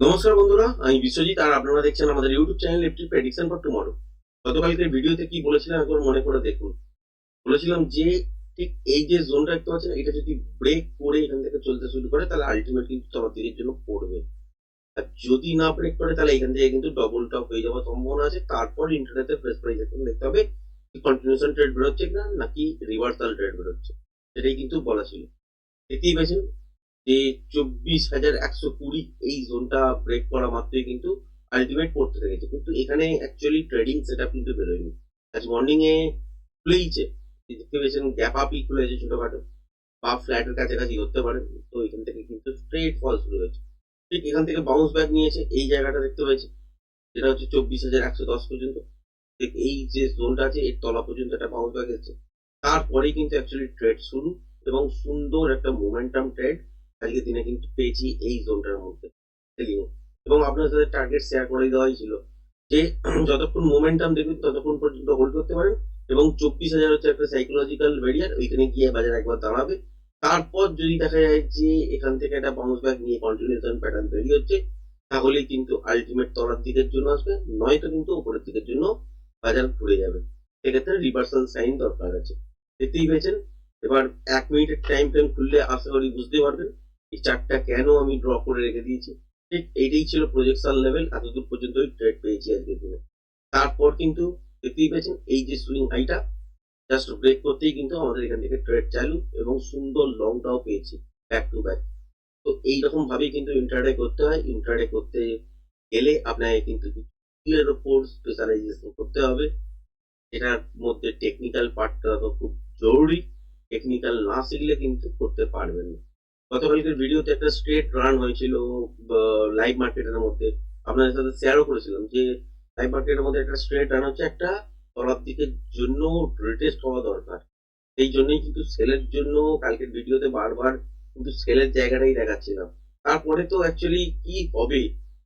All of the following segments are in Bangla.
নমস্কার বন্ধুরা, আমি বিশ্বজিৎ আর আপনারা দেখছেন আমাদের ইউটিউব চ্যানেল একটি প্রেডিকশন ফর টুমরো গতকালকের ভিডিওতে কি বলেছিলাম একবার মনে করে দেখুন। বলেছিলাম যে ঠিক এই যে জোনটা দেখতে পাচ্ছেন, এটা যদি ব্রেক করে এখান থেকে চলতে শুরু করে, তাহলে আলটিমেট কিন্তু তলার দিকের জন্য পড়বে। আর যদি না ব্রেক করে, তাহলে এখান থেকে কিন্তু ডবল টপ হয়ে যাওয়ার সম্ভাবনা আছে। তারপর ইন্টারনেটে প্রেস প্রাইস দেখতে হবে কন্টিনিউশন ট্রেড বেরোচ্ছে কিনা, নাকি রিভার্সাল ট্রেড বেরোচ্ছে। সেটাই কিন্তু বলা ছিল। দেখতেই পেয়েছেন যে চব্বিশ হাজার একশো কুড়ি এই জোনটা ব্রেক করা মাত্রই কিন্তু আলটিমেট পড়তে থেকেছে কিন্তু এখানে অ্যাকচুয়ালি ট্রেডিং সেট আপ কিন্তু বেরোয়নি। আজ মর্নিং এ খুলেইছে। দেখতে পেয়েছেন গ্যাপ আপই খুলেছে ছোটখাটো। বা ফ্ল্যাটের কাছাকাছি ধরতে পারেন। তো এখান থেকে কিন্তু স্ট্রেট ফল শুরু হয়েছে। ঠিক এখান থেকে বাউন্স ব্যাক নিয়েছে, এই জায়গাটা দেখতে পেয়েছে যেটা হচ্ছে চব্বিশ হাজার একশো দশ পর্যন্ত। ঠিক এই যে জোনটা আছে, এর তলা পর্যন্ত একটা বাউন্স ব্যাক এসেছে। তারপরেই কিন্তু অ্যাকচুয়ালি ট্রেড শুরু এবং সুন্দর একটা মোমেন্টাম ট্রেড আজকে দিনে কিন্তু পেয়েছি এই জোনটার মধ্যে এবং আপনার সাথে টার্গেট শেয়ার করে দেওয়াই ছিল যে যতক্ষণ মোমেন্টাম দেখবেন, ততক্ষণ পর্যন্ত হোল্ড করতে পারেন এবং চব্বিশ হাজার হচ্ছে একটা সাইকোলজিক্যাল ব্যারিয়ার ওইখানে গিয়ে বাজার একবার দাঁড়াবে। তারপর যদি দেখা যায় যে এখান থেকে একটা বাউন্স ব্যাক নিয়ে কন্টিনিউশন প্যাটার্ন তৈরি হচ্ছে, তাহলেই কিন্তু আলটিমেট তলার দিকের জন্য আসবে, নয়তো কিন্তু উপরের দিকের জন্য বাজার ঘুরে যাবে। সেক্ষেত্রে রিভার্সাল সাইন দরকার আছে। দেখতেই পেয়েছেন? এবার এক মিনিটের টাইম ফ্রেম খুললে আশা করি বুঝতে পারবেন। এই চারটা কেন আমি ড্র করে রেখে দিয়েছি? ঠিক এইটাই ছিল প্রজেকশন লেভেল এতদূর পর্যন্তই ট্রেড পেয়েছি আজকের দিনে। তারপর কিন্তু দেখতেই পেয়েছেন, এই যে সুইং হাইটা জাস্ট ব্রেক করতেই কিন্তু আমাদের এখান থেকে ট্রেড চালু এবং সুন্দর লংটাও পেয়েছি ব্যাক টু ব্যাক তো এইরকম ভাবেই কিন্তু ইন্টারডে করতে হয়। ইন্টারডে করতে গেলে আপনাকে কিন্তু এর ওপর স্পেশালাইজেশন করতে হবে। এটার মধ্যে টেকনিক্যাল পার্টটা তো খুব জরুরি। টেকনিক্যাল না শিখলে কিন্তু করতে পারবেন না। গতকালকের ভিডিওতে একটা স্ট্রেট রান হয়েছিল লাইভ মার্কেটের মধ্যে। আপনাদের সাথে শেয়ারও করেছিলাম যে, লাইভ মার্কেটের মধ্যে একটা স্ট্রেট রান হচ্ছে একটা তলার দিকের জন্য রিটেস্ট হওয়া দরকার। সেই জন্যই কিন্তু সেলের জন্য কালকের ভিডিওতে বারবার কিন্তু সেলের জায়গাটাই দেখাচ্ছিলাম। তারপরে তো অ্যাকচুয়ালি কি হবে?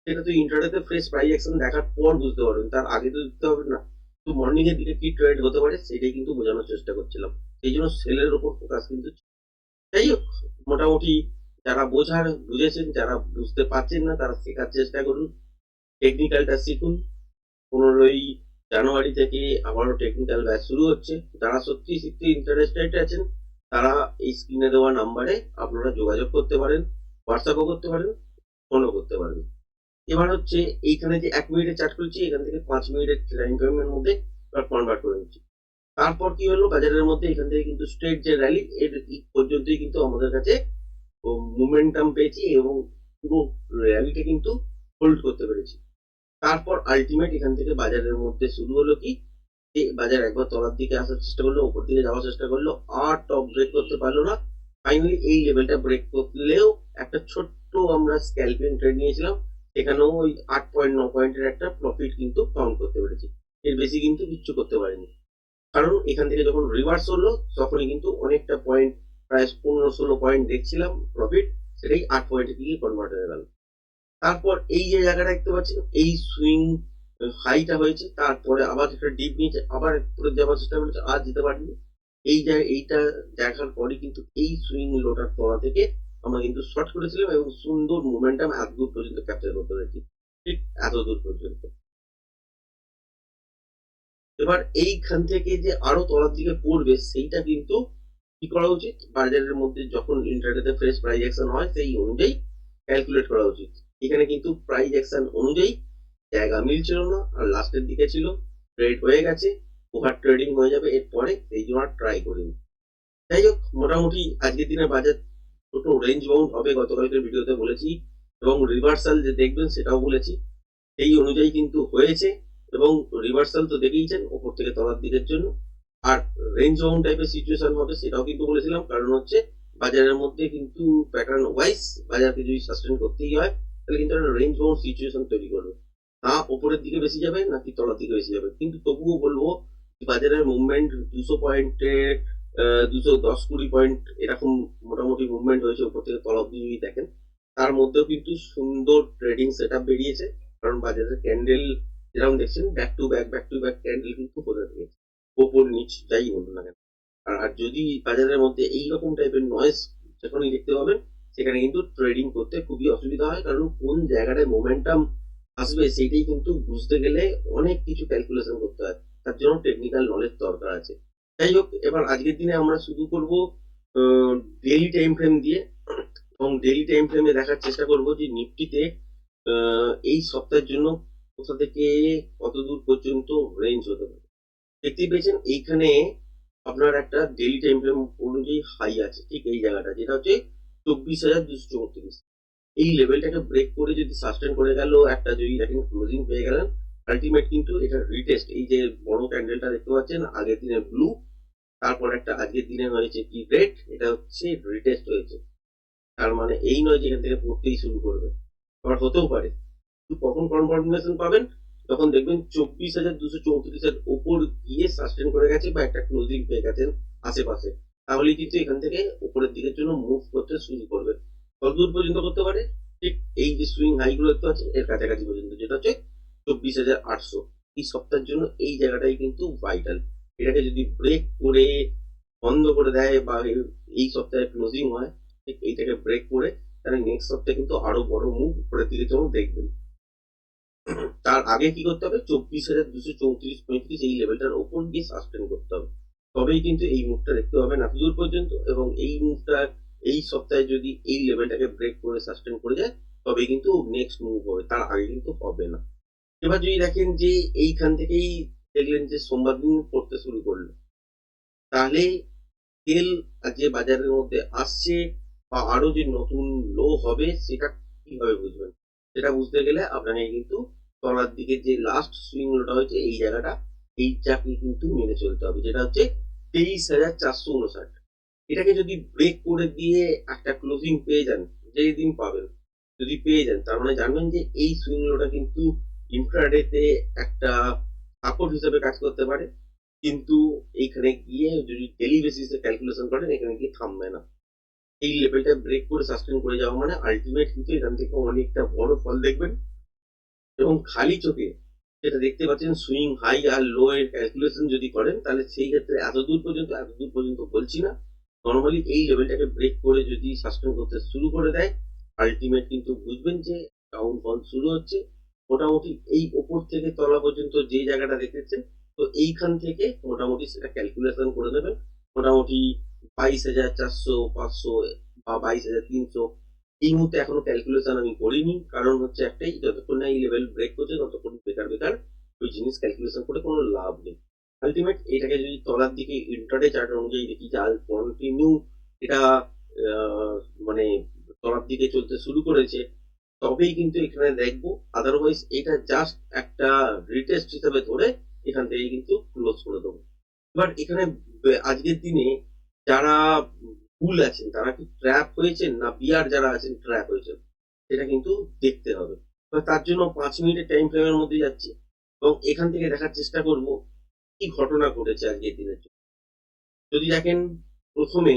সেটা তো ইন্টারনেটে ফ্রেশ প্রাইস অ্যাকশন দেখার পর বুঝতে পারবেন। তার আগে তো দিতে হবে না। তো মর্নিং এর দিকে কি ট্রেড হতে পারে, সেটাই কিন্তু বোঝানোর চেষ্টা করছিলাম। সেই জন্য সেলের ওপর ফোকাস কিন্তু যাই হোক, মোটামুটি যারা বোঝার, বুঝেছেন, যারা বুঝতে পারছেন না, তারা শেখার চেষ্টা করুন। টেকনিক্যালটা শিখুন। পনেরোই জানুয়ারি থেকে আবারও টেকনিক্যাল ব্যাচ শুরু হচ্ছে। যারা সত্যি শিখতে ইন্টারেস্টেড আছেন, তারা এই স্ক্রিনে দেওয়া নাম্বারে আপনারা যোগাযোগ করতে পারেন হোয়াটসঅ্যাপও করতে পারেন ফোনও করতে পারেন। এবার হচ্ছে, এইখানে যে এক মিনিটের চার্ট খুলছি, এখান থেকে পাঁচ মিনিটের টাইম ফ্রেমের মধ্যে কনভার্ট করে নিচ্ছি। তারপর কি হলো? বাজারের মধ্যে এখান থেকে কিন্তু স্ট্রেট যে র্যালি এর পর্যন্তই কিন্তু আমাদের কাছে মোমেন্টাম পেয়েছি এবং পুরো র্যালিটা কিন্তু হোল্ড করতে পেরেছি। তারপর আলটিমেট এখান থেকে বাজারের মধ্যে শুরু হলো কি? যে বাজার একবার তলার দিকে আসার চেষ্টা করল উপর দিকে যাওয়ার চেষ্টা করল, আর টপ ব্রেক করতে পারল না। ফাইনালি এই লেভেলটা ব্রেক করলেও একটা ছোট্ট আমরা স্ক্যালপিং ট্রেড নিয়েছিলাম এখানেও ওই আট পয়েন্ট ন পয়েন্টের একটা প্রফিট কিন্তু কাউন্ট করতে পেরেছি। এর বেশি কিন্তু কিচ্ছু করতে পারিনি। কারণ এখান থেকে যখন রিভার্স হলো, তখনই কিন্তু অনেকটা পয়েন্ট প্রায় পনেরো ষোলো পয়েন্ট দেখছিলাম প্রফিট সেটাই আট পয়েন্টের দিকে কনভার্ট হয়ে গেল। তারপর এই যে জায়গাটা দেখতে পাচ্ছেন, এই সুইং হাইটা হয়েছে, তারপরে আবার একটা ডিপ নিয়েছে, আবার উপরে যাওয়ার চেষ্টা করেছে আর যেতে পারিনি। এই এইটা দেখার পরে কিন্তু এই সুইং লোটার তলা থেকে আমরা কিন্তু শর্ট করেছিলাম এবং সুন্দর মোমেন্টাম এত দূর পর্যন্ত ক্যাপচার করতে পেরেছি। ঠিক এত দূর পর্যন্ত। এবার এইখান থেকে যে আরও তলার দিকে পড়বে, সেইটা কিন্তু কি করা উচিত? বাজারের মধ্যে যখন ইন্টারনেটে ফ্রেশ প্রাইস অ্যাকশন হয়, সেই অনুযায়ী ক্যালকুলেট করা উচিত। এখানে কিন্তু প্রাইস অ্যাকশন অনুযায়ী জায়গা মিলছিল না, আর লাস্টের দিকে ছিল ট্রেড হয়ে গেছে ওভার ট্রেডিং হয়ে যাবে, এরপরে সেই জন্য ট্রাই করিনি। যাই হোক, মোটামুটি আজকের দিনে বাজার ছোট রেঞ্জ বাউন্ড হবে, গতকালকের ভিডিওতে বলেছি, এবং রিভার্সাল যে দেখবেন সেটাও বলেছি, সেই অনুযায়ী কিন্তু হয়েছে। এবং রিভার্সাল তো দেখেইছেন ওপর থেকে তলার দিকের জন্য। আর রেঞ্জ বাউন্ড টাইপের সিচুয়েশন হবে সেটাও কিন্তু বলেছিলাম, কারণ হচ্ছে বাজারের মধ্যে কিন্তু প্যাটার্ন ওয়াইজ বাজারকে যদি সাস্টেন করতেই হয়, তাহলে কিন্তু একটা রেঞ্জ বাউন্ড সিচুয়েশন তৈরি করবে। না ওপরের দিকে বেশি যাবে নাকি তলার দিকে বেশি যাবে? কিন্তু তবুও বলব বাজারের মুভমেন্ট দুশো পয়েন্টের দুশো দশ কুড়ি পয়েন্ট এরকম মোটামুটি মুভমেন্ট হয়েছে উপর থেকে তলা অব্দি যদি দেখেন, তার মধ্যেও কিন্তু সুন্দর ট্রেডিং সেট বেরিয়েছে। কারণ বাজারের ক্যান্ডেল যেরকম দেখছেন back to back back to back candle কিন্তু কোথায় থেকে ওপর নিচ যাই বলুন না কেন। আর যদি বাজারের মধ্যে এইরকম টাইপের নয়েজ যখনই দেখতে পাবেন, সেখানে কিন্তু ট্রেডিং করতে খুবই অসুবিধা হয়। কারণ কোন জায়গাটায় মোমেন্টাম আসবে সেইটাই কিন্তু বুঝতে গেলে অনেক কিছু ক্যালকুলেশন করতে হয়। তার জন্য টেকনিক্যাল নলেজ দরকার আছে। যাই হোক, এবার আজকের দিনে আমরা শুরু করব ডেইলি টাইম ফ্রেম দিয়ে। এবং ডেইলি টাইম ফ্রেমে দেখার চেষ্টা করব যে নিফটিতে এই সপ্তাহের জন্য কোথা থেকে কত দূর পর্যন্ত রেঞ্জ হতে পারে। দেখতেই পেয়েছেন, এইখানে আপনার একটা ডেইলি টাইম অনুযায়ী হাই আছে, ঠিক এই জায়গাটা, যেটা হচ্ছে চব্বিশ হাজার দুশো চৌত্রিশ এই লেভেলটাকে ব্রেক করে যদি সাস্টেন করে গেল, একটা যদি দেখেন ক্লোজিং পেয়ে গেলেন আলটিমেট কিন্তু এটা রিটেস্ট এই যে বড় ক্যান্ডেলটা দেখতে পাচ্ছেন, আগের দিনের ব্লু তারপর একটা আজকের দিনে হয়েছে কি রেড এটা হচ্ছে রিটেস্ট হয়েছে। তার মানে এই নয় যে এখান থেকে পড়তেই শুরু করবে। আবার হতেও পারে। কখন কনফার্মেশন পাবেন? তখন দেখবেন চব্বিশ হাজার দুশো চৌত্রিশের ওপর গিয়ে সাস্টেন করে গেছে বা একটা ক্লোজিং পেয়ে গেছেন আশেপাশে। তাহলে কিন্তু এখান থেকে উপরের দিকের জন্য মুভ করতে শুরু করবে। কতদূর পর্যন্ত করতে পারে? ঠিক এই যে সুইং হাই গুলো দেখতে পাচ্ছেন এর কাছাকাছি পর্যন্ত, যেটা হচ্ছে চব্বিশ হাজার আটশো। এই সপ্তাহের জন্য এই জায়গাটাই কিন্তু ভাইটাল এটাকে যদি ব্রেক করে, বন্ধ করে দেয় বা এই- এই সপ্তাহে ক্লোজিং হয়, ঠিক এইটাকে ব্রেক করে, তাহলে নেক্সট সপ্তাহে কিন্তু আরও বড় মুভ উপরের দিকে যেমন দেখবেন। তার আগে কি করতে হবে? চব্বিশ হাজার দুশো চৌত্রিশ পঁয়ত্রিশ এই লেভেলটার ওপর গিয়ে সাস্টেন করতে হবে। তবেই কিন্তু এই মুভটা দেখতে পাবেন এত দূর পর্যন্ত এবং এই মুভটা এই সপ্তাহে যদি এই লেভেলটাকে ব্রেক করে সাস্টেন করে যায় তবে কিন্তু নেক্সট মুভ হবে। তার আগে কিন্তু হবে না। এবার যদি দেখেন যে এইখান থেকেই দেখলেন যে সোমবার দিন পড়তে শুরু করল। তাহলে তেল যে বাজারের মধ্যে আসছে বা আরও যে নতুন লো হবে, সেটা কীভাবে বুঝবেন? সেটা বুঝতে গেলে আপনাকে কিন্তু তলার দিকে যে লাস্ট সুইং লোটা হয়েছে, এই জায়গাটা, এই এইটাকে কিন্তু মেনে চলতে হবে। যেটা হচ্ছে তেইশ হাজার চারশো উনষাট। এটাকে যদি ব্রেক করে দিয়ে একটা ক্লোজিং পেয়ে যান, যেই দিন পাবেন, যদি পেয়ে যান, তার মানে জানবেন যে এই সুইং লোটা কিন্তু ইন্ট্রাডেতে একটা সাপোর্ট হিসেবে কাজ করতে পারে। কিন্তু এইখানে গিয়ে যদি ডেলি বেসিসে ক্যালকুলেশন করেন, এখানে গিয়ে থামবে না। এই লেভেলটা ব্রেক করে সাস্টেন করে যাওয়া মানে আলটিমেট কিন্তু এখান থেকে অনেকটা বড় ফল দেখবেন। এবং খালি চোখে যেটা দেখতে পাচ্ছেন সুইং হাই আর লো এর ক্যালকুলেশন যদি করেন, তাহলে সেই ক্ষেত্রে এত দূর পর্যন্ত, এত দূর পর্যন্ত বলছি না। নর্মালি এই লেভেলটাকে ব্রেক করে যদি সাস্টেন করতে শুরু করে দেয় আলটিমেট কিন্তু বুঝবেন যে ডাউন ফল শুরু হচ্ছে। মোটামুটি এই ওপর থেকে তলা পর্যন্ত যে জায়গাটা দেখেছেন, তো এইখান থেকে মোটামুটি সেটা ক্যালকুলেশন করে নেবেন। মোটামুটি বাইশ হাজার চারশো, পাঁচশো বা বাইশ হাজার তিনশো। এই মুহূর্তে এখনও ক্যালকুলেশন আমি করিনি। কারণ হচ্ছে একটাই, যতক্ষণ না এই লেভেল ব্রেক করছে, ততক্ষণ বেকার বেকার ওই জিনিস ক্যালকুলেশন করে কোনো লাভ নেই। আলটিমেট এটাকে যদি তলার দিকে ইন্টারডে চার্ট অনুযায়ী দেখি, যে কন্টিনিউ এটা মানে তলার দিকে চলতে শুরু করেছে, তবেই কিন্তু এখানে দেখব। আদারওয়াইজ এটা জাস্ট একটা রিটেস্ট হিসাবে ধরে এখান থেকে কিন্তু ক্লোজ করে দেবো। এবার এখানে, আজকের দিনে যারা ভুল আছেন, তারা কি ট্র্যাপ হয়েছেন? না বিয়ার যারা আছেন ট্র্যাপ হয়েছেন। সেটা কিন্তু দেখতে হবে। তার জন্য পাঁচ মিনিটের টাইম ফ্রেমের মধ্যে যাচ্ছি। এবং এখান থেকে দেখার চেষ্টা করব কি ঘটনা ঘটেছে আজকের দিনের জন্য। যদি দেখেন, প্রথমে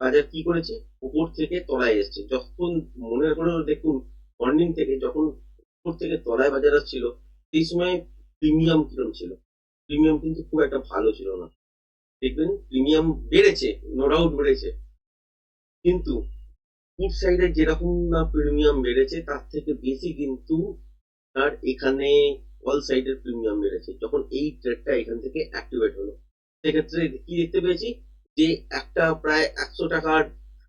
বাজার কি করেছে? উপর থেকে তলায় এসছে। যখন মনে করে দেখুন মর্নিং থেকে যখন উপর থেকে তলায় বাজার আসছিল, সেই সময় প্রিমিয়াম কিরম ছিল? প্রিমিয়াম কিন্তু খুব একটা ভালো ছিল না। দেখবেন প্রিমিয়াম বেড়েছে নো ডাউট বেড়েছে। কিন্তু ফুড সাইডে যেরকম না প্রিমিয়াম বেড়েছে, তার থেকে বেশি কিন্তু তার এখানে অল সাইডের প্রিমিয়াম বেড়েছে। যখন এই ট্রেডটা এখান থেকে অ্যাক্টিভেট হলো। সেক্ষেত্রে কি দেখতে পেয়েছি? যে একটা প্রায় একশো টাকার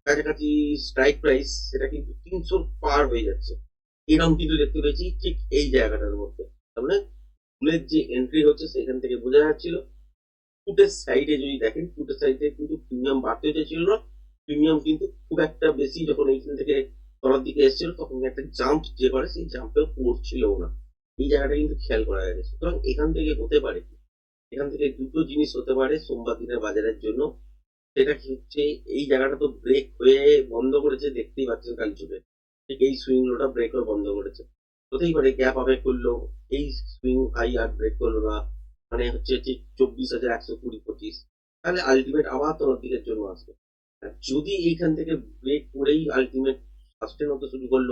কাছাকাছি স্ট্রাইক প্রাইস সেটা কিন্তু তিনশো পার হয়ে যাচ্ছে। এরকম কিন্তু দেখতে পেয়েছি ঠিক এই জায়গাটার মধ্যে। তার মানে ফুলের যে এন্ট্রি হচ্ছে, সেখান থেকে বোঝা যাচ্ছিল ফুটের সাইডে যদি দেখেন ফুটের সাইডে কিন্তু প্রিমিয়াম বাড়তে চাইছিল না। প্রিমিয়াম কিন্তু খুব একটা বেশি যখন এইখান থেকে তলার দিকে এসেছিল, তখন একটা জাম্প যে করে, সেই জাম্পেও পড়ছিল না। এই জায়গাটা কিন্তু খেয়াল করা গেছে। সুতরাং এখান থেকে হতে পারে, এখান থেকে দুটো জিনিস হতে পারে সোমবার দিনের বাজারের জন্য। সেটা কি হচ্ছে, এই জায়গাটা তো ব্রেক হয়ে বন্ধ করেছে, দেখতেই পাচ্ছেন কাল চুপে ঠিক এই সুইং লোটা ব্রেক হয়ে বন্ধ করেছে। হতেই পারে গ্যাপ আবে করল, এই সুইং হাই আর ব্রেক করল না। মানে হচ্ছে ঠিক চব্বিশ হাজার একশো কুড়ি পঁচিশ। তাহলে আলটিমেট আবার তলার দিকের জন্য আসবে। যদি এইখান থেকে ব্রেক করেই আলটিমেট সাস্টেন হতে শুরু করল,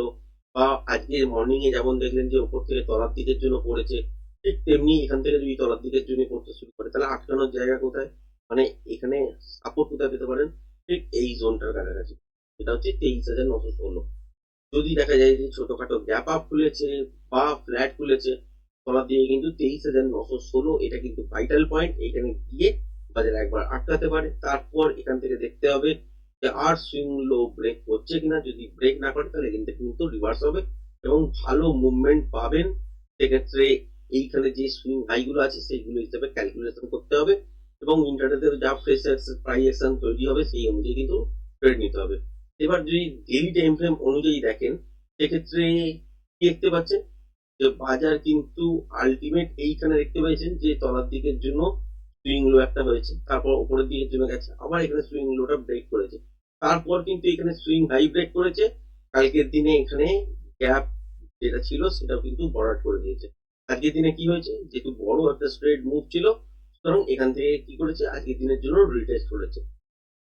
বা আজকে মর্নিং এ যেমন দেখলেন যে উপর থেকে তলার দিকের জন্য পড়েছে, ঠিক তেমনি এখান থেকে যদি তলার দিকের জন্য পড়তে শুরু করে, তাহলে আটকানোর জায়গা কোথায়? মানে এখানে সাপোর্ট কোথায় পেতে পারেন? ঠিক এই জোনটার কাছাকাছি। এটা হচ্ছে তেইশ হাজার নশো ষোলো। যদি দেখা যায় যে ছোটখাটো গ্যাপ আপ খুলেছে, বা ফ্ল্যাট খুলেছে তলার দিয়ে কিন্তু তেইশ হাজার নশো ষোলো, এটা কিন্তু ভাইটাল পয়েন্ট এখানে গিয়ে বাজার একবার আটকাতে পারে। তারপর এখান থেকে দেখতে হবে যে আর সুইং লো ব্রেক করছে কিনা। যদি ব্রেক না করে, তাহলে এখান থেকে কিন্তু রিভার্স হবে এবং ভালো মুভমেন্ট পাবেন। সেক্ষেত্রে এইখানে যে সুইং হাইগুলো আছে সেইগুলো হিসেবে ক্যালকুলেশন করতে হবে এবং ইন্টারনেটে যা ফ্রেশ প্রাইস অ্যাকশন তৈরি হবে, সেই অনুযায়ী কিন্তু ট্রেড নিতে হবে। এবার যদি ডেলি টাইম ফ্রেম অনুযায়ী দেখেন, সেক্ষেত্রে কি দেখতে পাচ্ছেন? যে বাজার কিন্তু আলটিমেট এইখানে দেখতে পাচ্ছেন যে তলার দিকের জন্য সুইং লো একটা হয়েছে তারপর উপরের দিকের জন্য গেছে। আবার এখানে সুইং লোটা ব্রেক করেছে। তারপর কিন্তু এখানে সুইং হাই ব্রেক করেছে। কালকের দিনে এখানে গ্যাপ যেটা ছিল সেটাও কিন্তু বরাট করে দিয়েছে। আজকের দিনে কি হয়েছে? যেহেতু বড় একটা স্ট্রেট মুভ ছিল, সুতরাং এখান থেকে কি করেছে? আজকের দিনের জন্য রিটেস্ট করেছে।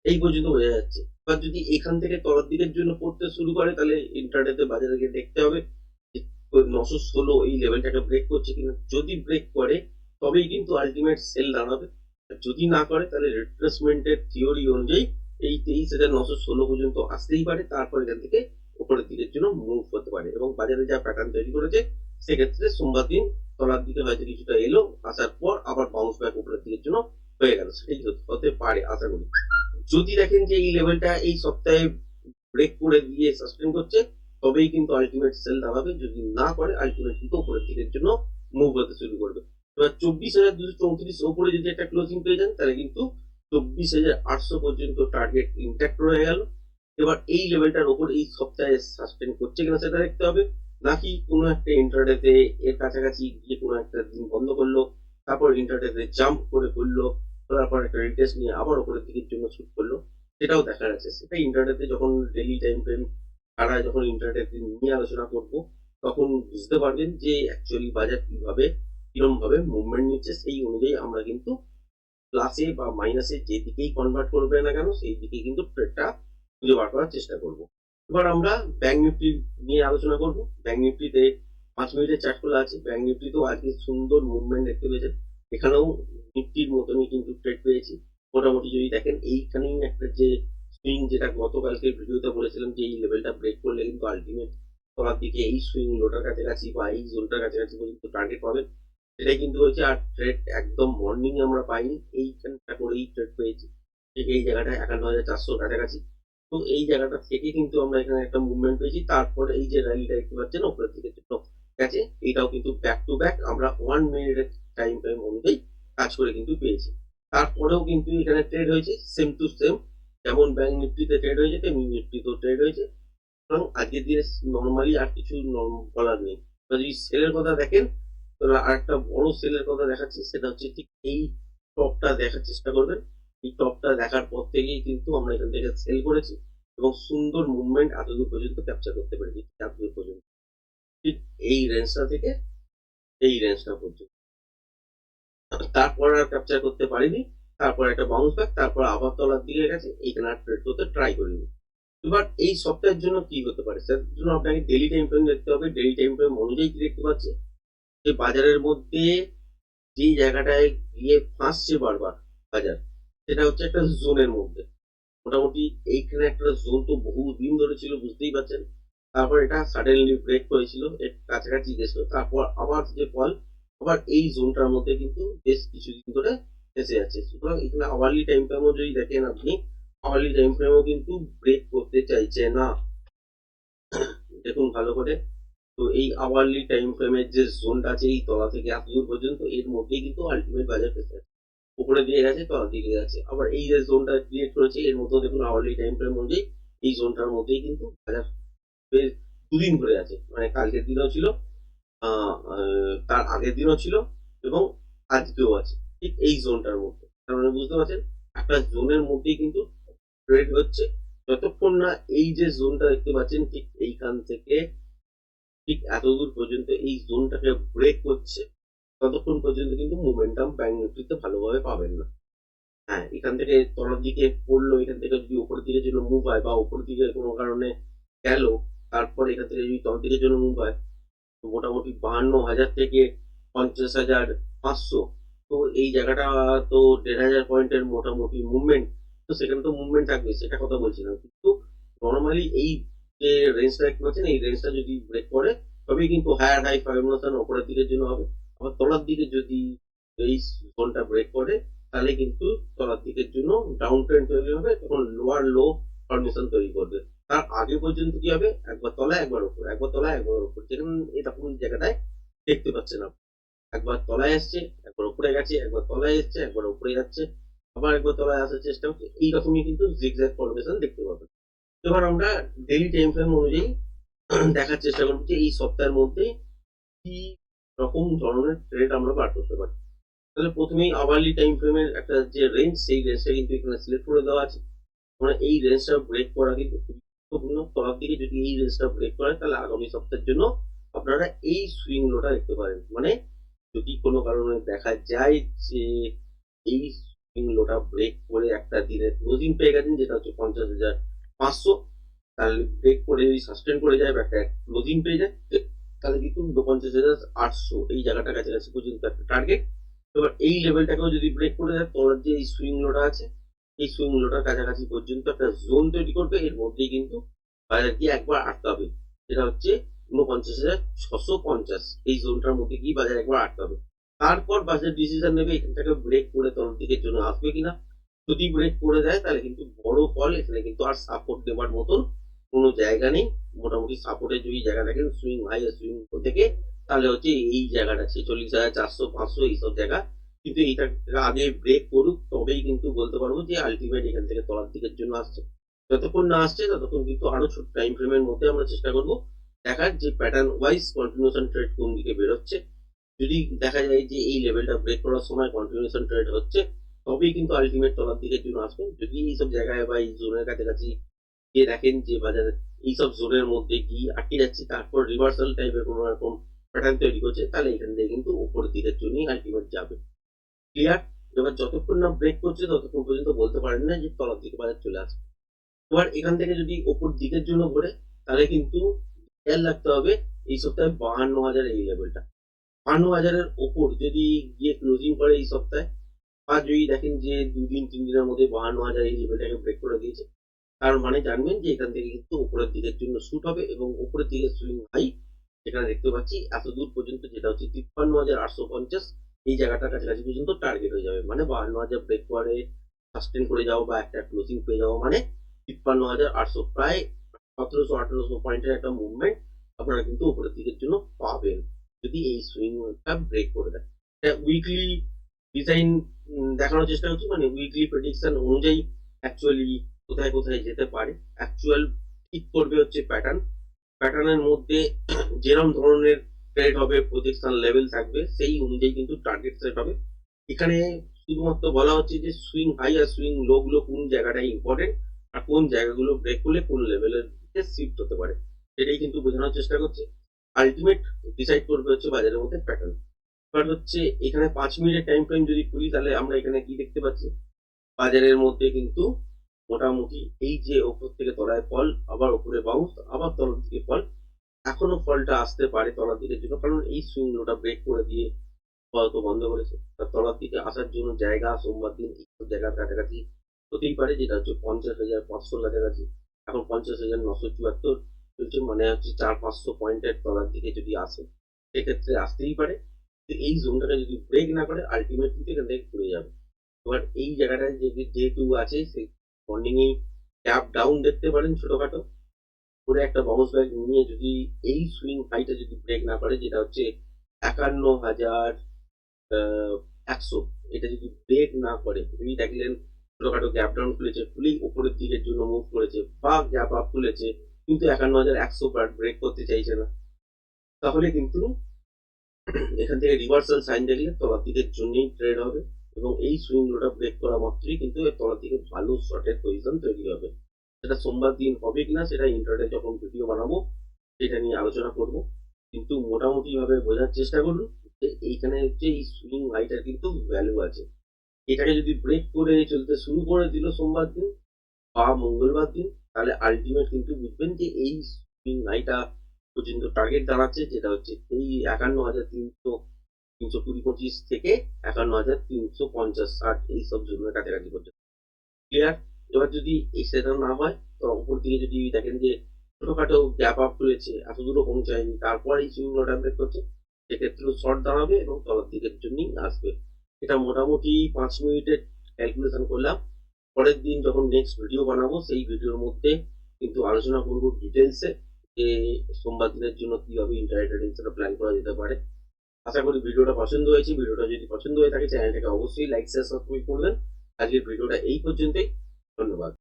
এই পর্যন্ত বোঝা যাচ্ছে। এবার যদি এখান থেকে তলার দিকের জন্য পড়তে শুরু করে, তাহলে ইন্টারনেটে বাজারে গিয়ে দেখতে হবে। নশো ষোলো এই লেভেলটাকে ব্রেক করছে কিনা, যদি ব্রেক করে, তবেই কিন্তু আলটিমেট সেল দাঁড়াবে। যদি না করে, তাহলে রিট্রেসমেন্টের থিওরি অনুযায়ী এই তেইশ হাজার নশো ষোলো পর্যন্ত আসতেই পারে, তারপর এখান থেকে উপরের দিকের জন্য মুভ করতে পারে। এবং বাজারে যা প্যাটার্ন তৈরি করেছে, সেক্ষেত্রে সোমবার দিন তলার দিকে হয়তো কিছুটা এলো, আসার পর আবার বাউন্স ব্যাক উপরের দিকের জন্য হয়ে গেল। সেটাই হতে- হতে পারে আশা করি। যদি দেখেন যে এই লেভেলটা এই সপ্তাহে ব্রেক করে দিয়ে সাসপেন্ড করছে তবেই কিন্তু আলটিমেট সেল দাঁড়াবে। যদি না করে আলটিমেট কিন্তু উপরের দিকের জন্য মুভ হতে শুরু করবে। এবার চব্বিশ হাজার দুশো চৌত্রিশ ওপরে যদি একটা ক্লোজিং পেয়ে যান, তাহলে কিন্তু চব্বিশ হাজার আটশো পর্যন্ত টার্গেট ইন্ট্যাক্ট রয়ে গেল। এবার এই লেভেলটার ওপর এই সপ্তাহে সাসপেন্ড করছে কিনা সেটা দেখতে হবে। নাকি কোনো একটা ইন্টারনেটে এর কাছাকাছি গিয়ে কোনো একটা দিন বন্ধ করল, তারপর ইন্টারনেটে জাম্প করে করল, তারপর একটা রিটেস্ট নিয়ে আবার ওপরের দিকের জন্য শুট করল, সেটাও দেখা যাচ্ছে। সেটা ইন্টারনেটে যখন ডেলি টাইম ফ্রেম তারা যখন ইন্টারনেটে নিয়ে আলোচনা করব, তখন বুঝতে পারবেন যে অ্যাকচুয়ালি বাজার কীভাবে, কিরম ভাবে মুভমেন্ট নিচ্ছে, সেই অনুযায়ী আমরা কিন্তু প্লাসে বা মাইনাসে যে দিকেই কনভার্ট করবে না কেন, সেই দিকে কিন্তু ট্রেডটা খুঁজে বার করার চেষ্টা করব। এবার আমরা ব্যাংক নিফটি নিয়ে আলোচনা করব। ব্যাংক নিফটিতে পাঁচ মিনিটের চার্ট খোলা আছে। ব্যাংক নিফটিতেও আজকে সুন্দর মুভমেন্ট দেখতে পেয়েছেন। এখানেও নিফটির মতনই কিন্তু ট্রেড পেয়েছি। মোটামুটি যদি দেখেন, এইখানেই একটা যে সুইং যেটা গতকালকে ভিডিওতে বলেছিলাম যে এই লেভেলটা ব্রেক করলে কিন্তু আলটিমেট তলার দিকে এই সুইং লোটার কাছাকাছি বা এই জোনটার কাছাকাছি পর্যন্ত টার্গেট পাবেন সেটাই কিন্তু হয়েছে আর ট্রেড একদম মর্নিং আমরা পাইনি এইখানটা করেই ট্রেড পেয়েছি। ঠিক এই জায়গাটা একান্ন হাজার চারশোর কাছাকাছি। তো এই জায়গাটা থেকে কিন্তু আমরা এখানে একটা মুভমেন্ট পেয়েছি। তারপরে এই যে র্যালিটা দেখতে পাচ্ছেন, ওপরের দিকে গেছে, এটাও কিন্তু ব্যাক টু ব্যাক আমরা ওয়ান মিনিটের টাইম টাইম অনুযায়ী কাজ করে কিন্তু পেয়েছি। তারপরেও কিন্তু এখানে ট্রেড হয়েছে সেম টু সেম যেমন ব্যাংক নিফটিতে ট্রেড হয়েছে, তেমনি নিফটিতেও ট্রেড হয়েছে। সুতরাং আজকের দিনে নর্মালি আর কিছু বলার নেই। যদি সেলের কথা দেখেন, তাহলে আর একটা বড় সেলের কথা দেখাচ্ছি, সেটা হচ্ছে ঠিক এই টপটা দেখার চেষ্টা করবেন। এই টপটা দেখার পর থেকেই কিন্তু আমরা এখান থেকে সেল করেছি এবং সুন্দর মুভমেন্ট এতদূর পর্যন্ত ক্যাপচার করতে পেরেছি এতদূর পর্যন্ত। ঠিক এই রেঞ্জটা থেকে, এই রেঞ্জটা পর্যন্ত। তারপর আর ক্যাপচার করতে পারিনি। তারপর একটা বাউন্স ব্যাক তারপর আবার তলার দিকে গেছে, এইখানে আর ট্রেড করতে ট্রাই করিনি। এবার এই সপ্তাহের জন্য কি হতে পারে? তার জন্য আপনাকে ডেলি টাইম ফ্রেম দেখতে হবে। ডেলি টাইম ফ্রেম অনুযায়ী কি দেখতে পাচ্ছে যে বাজারের মধ্যে যে জায়গাটায় গিয়ে ফাঁসছে বারবার বাজার, সেটা হচ্ছে একটা জোনের মধ্যে। মোটামুটি এইখানে একটা জোন তো বহু দিন ধরে ছিল, বুঝতেই পারছেন। তারপর এটা সাডেনলি ব্রেক করেছিল এর কাছাকাছি গেছিল, তারপর আবার যে ফল আবার এই জোনটার মধ্যে কিন্তু বেশ কিছুদিন ধরে এসে যাচ্ছে। সুতরাং এখানে আওয়ারলি টাইম ফ্রেমও যদি দেখেন আপনি আওয়ারলি টাইম ফ্রেমও কিন্তু ব্রেক করতে চাইছে না। দেখুন ভালো করে। তো এই আওয়ারলি টাইম ফ্রেমের যে জোনটা আছে, এই তলা থেকে এত দূর পর্যন্ত, এর মধ্যেই কিন্তু আলটিমেট বাজার আছে উপরে দিয়ে গেছে তলা দিকে গেছে আবার এই যে জোনটা ক্রিয়েট করেছে, এর মধ্যে দেখুন আওয়ারলি টাইম ফ্রেম অনুযায়ী, এই জোনটার মধ্যেই কিন্তু বাজার বেশ দুদিন ধরে আছে। মানে কালকের দিনও ছিল তার আগের দিনও ছিল এবং আজকেও আছে। ঠিক এই জোনটার মধ্যে। তার বুঝতে পারছেন, একটা জোনের মধ্যেই কিন্তু ট্রেড হচ্ছে। যতক্ষণ না এই যে জোনটা দেখতে পাচ্ছেন, ঠিক এইখান থেকে ঠিক এত দূর পর্যন্ত এই জোনটাকে ব্রেক করছে, ততক্ষণ পর্যন্ত কিন্তু মোমেন্টাম ব্যাংক নিফটিতে ভালোভাবে পাবেন না। হ্যাঁ এখান থেকে তলার দিকে পড়ল, এখান থেকে যদি উপরের দিকে জন্য মুভ হয় বা উপরের দিকে কোনো কারণে গেল, তারপর এখান থেকে যদি তলার দিকে জন্য মুভ হয়, মোটামুটি বাহান্ন হাজার থেকে পঞ্চাশ হাজার পাঁচশো তো এই জায়গাটা তো দেড় হাজার পয়েন্টের মোটামুটি মুভমেন্ট তো সেখানে তো মুভমেন্ট থাকবে সেটা কথা বলছি না কিন্তু নর্মালি এই যে রেঞ্জটা দেখতে পাচ্ছেন, এই রেঞ্জটা যদি ব্রেক করে, তবেই কিন্তু হায়ার হাই ফাইব্রেশন ওপরের দিকের জন্য হবে। আবার তলার দিকে যদি এই জোনটা ব্রেক করে, তাহলে কিন্তু তলার দিকের জন্য ডাউন ট্রেন্ড তৈরি হবে তখন লোয়ার লো ফরমেশন তৈরি করবে। তার আগে পর্যন্ত কি হবে? একবার তলায়, একবার উপর। একবার তলায়, একবার যেরকম এটা কোন জায়গাটায় দেখতে পাচ্ছেন আপনি। একবার তলায় এসছে একবার উপরে গেছে, একবার তলায় এসছে, একবার উপরে যাচ্ছে, আবার একবার তলায় আসার চেষ্টা হচ্ছে, এইরকমই কিন্তু জিগজ্যাগ ফরমেশন দেখতে পাবেন। এবার আমরা ডেইলি টাইম ফ্রেম অনুযায়ী দেখার চেষ্টা করব যে এই সপ্তাহের মধ্যে কি রকম ধরনের ট্রেড আমরা বার করতে পারি। তাহলে প্রথমেই আওয়ারলি টাইম ফ্রেমের একটা যে রেঞ্জ সেই রেঞ্জটা কিন্তু এখানে সিলেক্ট করে দেওয়া আছে। মানে এই রেঞ্জটা ব্রেক করা কিন্তু গুরুত্বপূর্ণ। তলার দিকে যদি এই রেঞ্জটা ব্রেক করে তাহলে আগামী সপ্তাহের জন্য আপনারা এই সুইং লোটা দেখতে পারেন। মানে যদি কোনো কারণে দেখা যায় যে এই সুইং লোটা ব্রেক করে একটা দিনের ক্লোজিং পেয়ে গেছেন, যেটা হচ্ছে পঞ্চাশ হাজার পাঁচশো, তাহলে ব্রেক করে যদি সাস্টেন করে যায় বা একটা ক্লোজিং পেয়ে যায় তাহলে কিন্তু পঞ্চাশ হাজার আটশো এই জায়গাটা কাছাকাছি পর্যন্ত একটা টার্গেট এবার এই লেভেলটাকেও যদি ব্রেক করে দেয় তলার যে এই সুইং লোটা আছে, এই সুইং লোটার কাছাকাছি পর্যন্ত একটা জোন তৈরি করবে, এর মধ্যেই কিন্তু বাজার গিয়ে একবার আটকাবে। যেটা হচ্ছে উনপঞ্চাশ হাজার ছশো পঞ্চাশ। এই জোনটার মধ্যে গিয়ে বাজার একবার আটকাবে তারপর বাজার ডিসিশন নেবে এখানটাকে ব্রেক করে তলার দিকের জন্য আসবে কিনা। যদি ব্রেক করে দেয়, তাহলে কিন্তু বড় ফল, এখানে কিন্তু আর সাপোর্ট দেওয়ার মতন কোনো জায়গা নেই। মোটামুটি সাপোর্টের যদি জায়গা দেখেন সুইং হাই সুইং থেকে, তাহলে হচ্ছে এই জায়গাটা, ছেচল্লিশ হাজার চারশো, পাঁচশো এইসব জায়গা। কিন্তু এইটা আগে ব্রেক করুক, তবেই কিন্তু বলতে পারব যে আলটিমেট এখান থেকে তলার দিকের জন্য আসছে। যতক্ষণ না আসছে, ততক্ষণ কিন্তু আরও ছোট টাইম ফ্রেমের মধ্যে আমরা চেষ্টা করব দেখার যে প্যাটার্ন ওয়াইজ কন্টিনিউশন ট্রেড কোন দিকে বেরোচ্ছে, যদি দেখা যায় যে এই লেভেলটা ব্রেক করার সময় কন্টিনিউশন ট্রেড হচ্ছে, তবেই কিন্তু আলটিমেট তলার দিকে জন্য আসবে। যদি এইসব জায়গায় বা এই জোনের কাছাকাছি গিয়ে দেখেন যে বাজারে এইসব জোনের মধ্যে গিয়ে আটকে যাচ্ছে, তারপর রিভার্সাল টাইপের কোনো রকম প্যাটার্ন তৈরি করছে, তাহলে এখান থেকে কিন্তু উপরের দিকের জন্যই আলটিমেট যাবে। ক্লিয়ার এবার যতক্ষণ না ব্রেক করছে, ততক্ষণ পর্যন্ত বলতে পারেন না যে তলার দিকে বাজার চলে আসবে। এবার এখান থেকে যদি ওপর দিকের জন্য ঘোরে, তাহলে কিন্তু খেয়াল রাখতে হবে, এই সপ্তাহে বাহান্ন হাজার এই লেভেলটা বাহান্ন হাজারের ওপর যদি গিয়ে ক্লোজিং করে এই সপ্তাহে, বা যদি দেখেন যে দুদিন তিন দিনের মধ্যে বাহান্ন হাজার এই লেভেলটাকে ব্রেক করে দিয়েছে, তার মানে জানবেন যে এখান থেকে কিন্তু উপরের দিকের জন্য শুট হবে এবং উপরের দিকে সুইং হাই এখানে দেখতে পাচ্ছি এত দূর পর্যন্ত যেটা হচ্ছে তিপ্পান্ন হাজার আটশো পঞ্চাশ, এই জায়গাটার কাছাকাছি পর্যন্ত টার্গেট হয়ে যাবে। মানে বাহান্ন হাজার ব্রেক করে সাস্টেন করে যাও বা একটা ক্লোজিং পেয়ে যাও মানে তিপ্পান্ন হাজার আটশো প্রায় সতেরোশো আঠারোশো পয়েন্টের একটা মুভমেন্ট আপনারা কিন্তু উপরের দিকের জন্য পাবেন। যদি এই সুইংটা ব্রেক করে দেয় উইকলি ডিজাইন দেখানোর চেষ্টা করছি মানে উইকলি প্রেডিকশন অনুযায়ী অ্যাকচুয়ালি কোথায় কোথায় যেতে পারে। অ্যাকচুয়াল ঠিক করবে হচ্ছে প্যাটার্ন প্যাটার্নের মধ্যে যেরকম ধরনের ট্রেড হবে প্রজেকশন লেভেল থাকবে, সেই অনুযায়ী কিন্তু টার্গেট সেট হবে। এখানে শুধুমাত্র বলা হচ্ছে যে সুইং হাই আর সুইং লো গুলো কোন জায়গাটায় ইম্পর্টেন্ট আর কোন জায়গাগুলো ব্রেক করলে কোন লেভেলের দিকে শিফট হতে পারে। সেটাই কিন্তু বোঝানোর চেষ্টা করছি। আলটিমেট ডিসাইড করবে হচ্ছে বাজারের মধ্যে প্যাটার্ন এবার হচ্ছে এখানে পাঁচ মিনিটের টাইম ফ্রেম যদি খুলি তাহলে আমরা এখানে কি দেখতে পাচ্ছি? বাজারের মধ্যে কিন্তু মোটামুটি এই যে ওপর থেকে তলায় ফল, আবার ওপরে বাউন্স আবার তলার দিকে ফল, এখনও ফলটা আসতে পারে তলার দিকের জন্য। কারণ এই সুইং লোটা ব্রেক করে দিয়ে হয়তো বন্ধ করেছে। তার তলার দিকে আসার জন্য জায়গা সোমবার দিন জায়গার কাছাকাছি হতেই পারে, যেটা হচ্ছে পঞ্চাশ হাজার পাঁচশোর কাছাকাছি। এখন পঞ্চাশ হাজার নশো চুয়াত্তর চলছে মানে হচ্ছে চার পাঁচশো পয়েন্টের তলার দিকে যদি আসে, সেক্ষেত্রে আসতেই পারে। তো এই জোনটাকে যদি ব্রেক না করে আলটিমেট কিন্তু এখান থেকে ঘুরে যাবে। এবার এই জায়গাটায় যে যেহেতু আছে, সেই মর্নিং এই ক্যাপ ডাউন দেখতে পারেন ছোটখাটো। করে একটা বাউন্স ব্যাক নিয়ে যদি এই সুইং হাইটা যদি ব্রেক না করে, যেটা হচ্ছে একান্ন হাজার একশো, এটা যদি ব্রেক না করে, যদি দেখলেন ছোটখাটো গ্যাপ ডাউন খুলেছে, খুলেই উপরের দিকের জন্য মুভ করেছে, বা গ্যাপ আপ খুলেছে, কিন্তু একান্ন হাজার একশো বার ব্রেক করতে চাইছে না। তাহলে কিন্তু এখান থেকে রিভার্সাল সাইন দেখলে তলার দিকের জন্যই ট্রেড হবে এবং এই সুইং লোটা ব্রেক করা মাত্রই কিন্তু এর তলার দিকে ভালো শর্টের পজিশন তৈরি হবে। সেটা সোমবার দিন হবে কিনা সেটা ইন্টারনেটে যখন ভিডিও বানাবো, সেটা নিয়ে আলোচনা করব। কিন্তু মোটামুটি ভাবে বোঝার চেষ্টা করুন যে এইখানে হচ্ছে এই সুইং হাইটার কিন্তু ভ্যালু আছে। এটাকে যদি ব্রেক করে চলতে শুরু করে দিল সোমবার দিন বা মঙ্গলবার দিন, তাহলে আলটিমেট কিন্তু বুঝবেন যে এই সুইং হাইটা পর্যন্ত টার্গেট দাঁড়াচ্ছে, যেটা হচ্ছে এই একান্ন হাজার তিনশো তিনশো কুড়ি পঁচিশ থেকে একান্ন হাজার তিনশো পঞ্চাশ ষাট এইসব জনের কাছাকাছি পর্যন্ত। ক্লিয়ার এবার যদি এই সেটা না হয়, তো উপর দিকে যদি দেখেন যে ছোটখাটো গ্যাপ আপ রয়েছে এত দূরও পৌঁছায়নি, তারপর এই সুইং ব্রেক করছে, সেক্ষেত্রেও শর্ট দাঁড়াবে এবং তলার দিকের জন্যই আসবে। এটা মোটামুটি পাঁচ মিনিটের ক্যালকুলেশন করলাম। পরের দিন যখন নেক্সট ভিডিও বানাবো, সেই ভিডিওর মধ্যে কিন্তু আলোচনা করব ডিটেলসে যে সোমবার দিনের জন্য কীভাবে ইন্টারনেট অ্যাটেন্সটা প্ল্যান করা যেতে পারে। আশা করি ভিডিওটা পছন্দ হয়েছে। ভিডিওটা যদি পছন্দ হয়ে থাকে চ্যানেলটাকে অবশ্যই লাইক শেয়ার সাবস্ক্রাইব করবেন। আজকের ভিডিওটা এই পর্যন্তই। ধন্যবাদ।